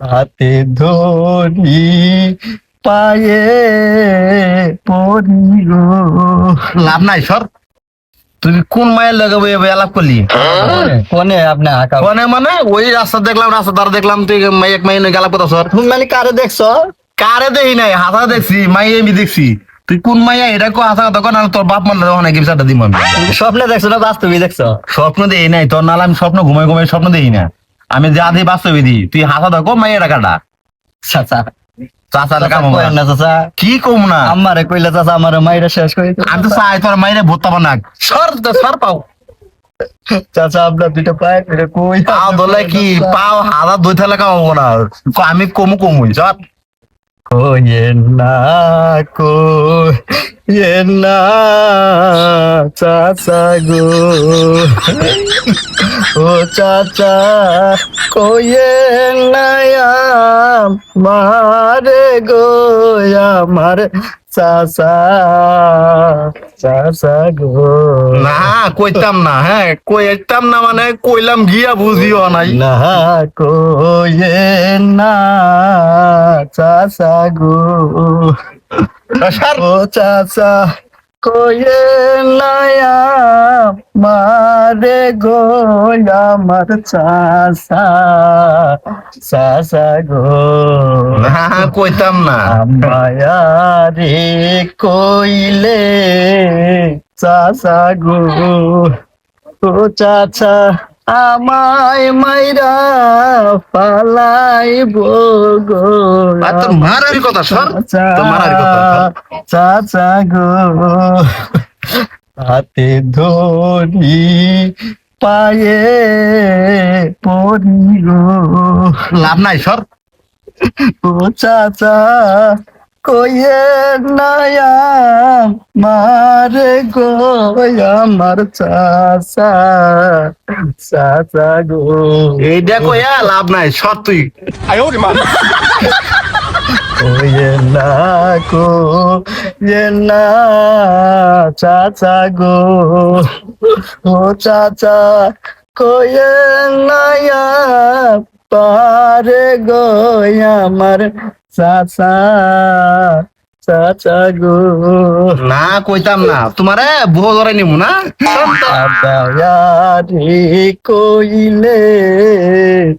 হাতে ধরি পায়ে পড়ি গো। লাভ নাই সর। তুই কোন মায়ের লাগাবো এবার আলাপ করলি? কোনে আপনি আঁকা কোনে মানে? ওই রাস্তা দেখলাম রাস্তা দ্বারা দেখলাম তুই এক মাই গেলা কথা সর। তুমি মানে কারে দেখছ? কারে দেখি নাই হাসা দেখছি মাই আমি দেখছি। তুই কোন মাইয়া এটা কো হাসা কথা না তোর বাপ মানে অনেক আমি। তুমি স্বপ্নে দেখছ না বাস্তবে দেখছ? স্বপ্ন দেই নাই তোর নালে আমি স্বপ্ন ঘুমাই ঘুমাই স্বপ্ন দেই না। আমি যা দিই বাস্তবে দিই। তুই হাসা দেখো মাই টাকাটা চাচা। চাচা না। কি কম না? আমারে কইলে চাচা আমার মাইরা শেষ করে। আমি তো চাই তোর মাইরে ভূত পাবো না। সর সর পাও। চাচা আপনার দুটো পায়ে ধরে কই? পাও ধরলে কি? পাও দুই থালে কামাবো না। আমি কমু কমুই সর কোয়েন কোয়েন না চাচা গো। ও চাচা কোয়েন না মারে গো আমার না কইতাম না হ্যাঁ কইতাম না মানে কইলাম গিয়া বুঝিও নাই। না কোয়েন না চাচা গো। ও চাচা কোয়ে নয়া মারে গো আমার চাচা চাচা গো। না কইতাম না। মায়া রে কইলে চাচা গো। ও চাচা আমায় মাইরা পালাইব গো। তোর মারারি কথা সর। তোর মারারি কথা চাচা গো। হাতে ধরি পায়ে পড়ি গো লাভ নাই সর। ও চাচা কইয়ে নয়া মারে গো আমার চাচা চাচা গো। এই দেখো ইয়া লাভ নাই সর তুই। কইয়ে না না চাচা গো। ও চাচা কইয়ে নয়া পারে গো আমার চাচা চাচা গো। না কইতাম না তোমারে বহু ধরে নিমু না? কইলে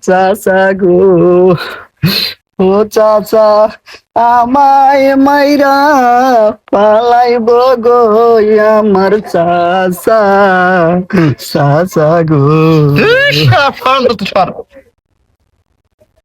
চাচা গো। ও চাচা আমায় মাইরা পালাইব গো আমার চাচা চাচা গো সর তুই সর